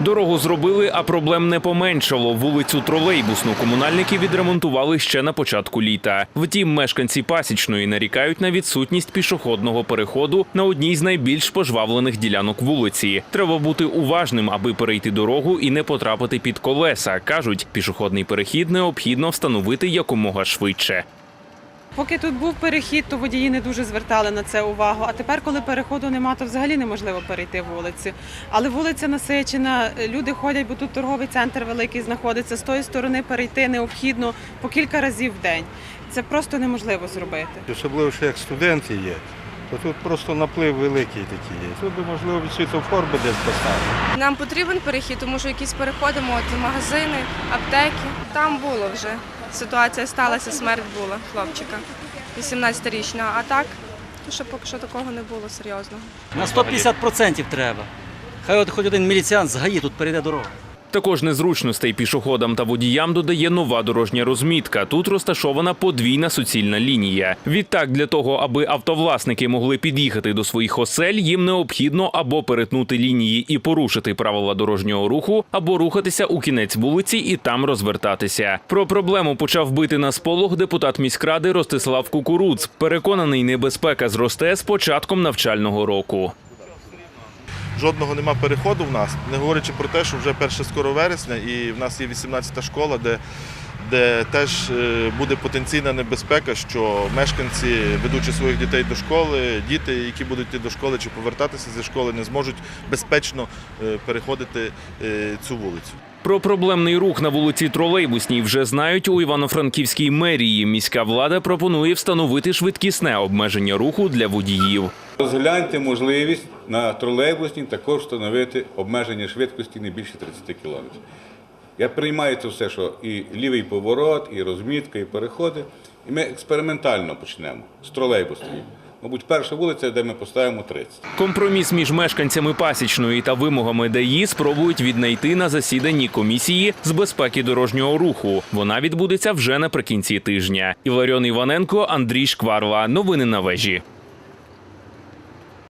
Дорогу зробили, а проблем не поменшало. Вулицю тролейбусну комунальники відремонтували ще на початку літа. Втім, мешканці пасічної нарікають на відсутність пішохідного переходу на одній з найбільш пожвавлених ділянок вулиці. Треба бути уважним, аби перейти дорогу і не потрапити під колеса. кажуть, пішохідний перехід необхідно встановити якомога швидше. Поки тут був перехід, то водії не дуже звертали на це увагу. А тепер, коли переходу нема, то взагалі неможливо перейти вулицю. Але вулиця насичена, люди ходять, бо тут торговий центр великий знаходиться. З тої сторони перейти необхідно по кілька разів в день. Це просто неможливо зробити. Особливо, що як студенти є, то тут просто наплив великий такий є. Тут би, можливо, від світофор би десь поставити. Нам потрібен перехід, тому що якісь переходимо от магазини, аптеки. Там було вже ситуація сталася, смерть була хлопчика 18-річного. А так, то що поки що такого не було серйозного. На 150% треба. Хай от хоч один міліціант з ГАІ тут перейде дорогу. Також незручностей пішоходам та водіям додає нова дорожня розмітка. Тут розташована подвійна суцільна лінія. Відтак, для того, аби автовласники могли під'їхати до своїх осель, їм необхідно або перетнути лінії і порушити правила дорожнього руху, або рухатися у кінець вулиці і там розвертатися. Про проблему почав бити на сполох депутат міськради Ростислав Кукуруц. Переконаний, небезпека зросте з початком навчального року. Жодного нема переходу в нас, не говорячи про те, що вже перше скоро вересня, і в нас є 18-та школа, де, де теж е, буде потенційна небезпека, що мешканці, ведучи своїх дітей до школи, діти, які будуть йти до школи чи повертатися зі школи, не зможуть безпечно е, переходити е, цю вулицю. Про проблемний рух на вулиці Тролейбусній вже знають у Івано-Франківській мерії. Міська влада пропонує встановити швидкісне обмеження руху для водіїв. Розгляньте можливість на тролейбусній також встановити обмеження швидкості не більше 30 км. Я приймаю це все, що і лівий поворот, і розмітка, і переходи. І ми експериментально почнемо з тролейбусної. Мабуть, перша вулиця, де ми поставимо 30. Компроміс між мешканцями пасічної та вимогами ДАІ спробують віднайти на засіданні комісії з безпеки дорожнього руху. Вона відбудеться вже наприкінці тижня. Іларіон Іваненко, Андрій Шкварла. Новини на вежі.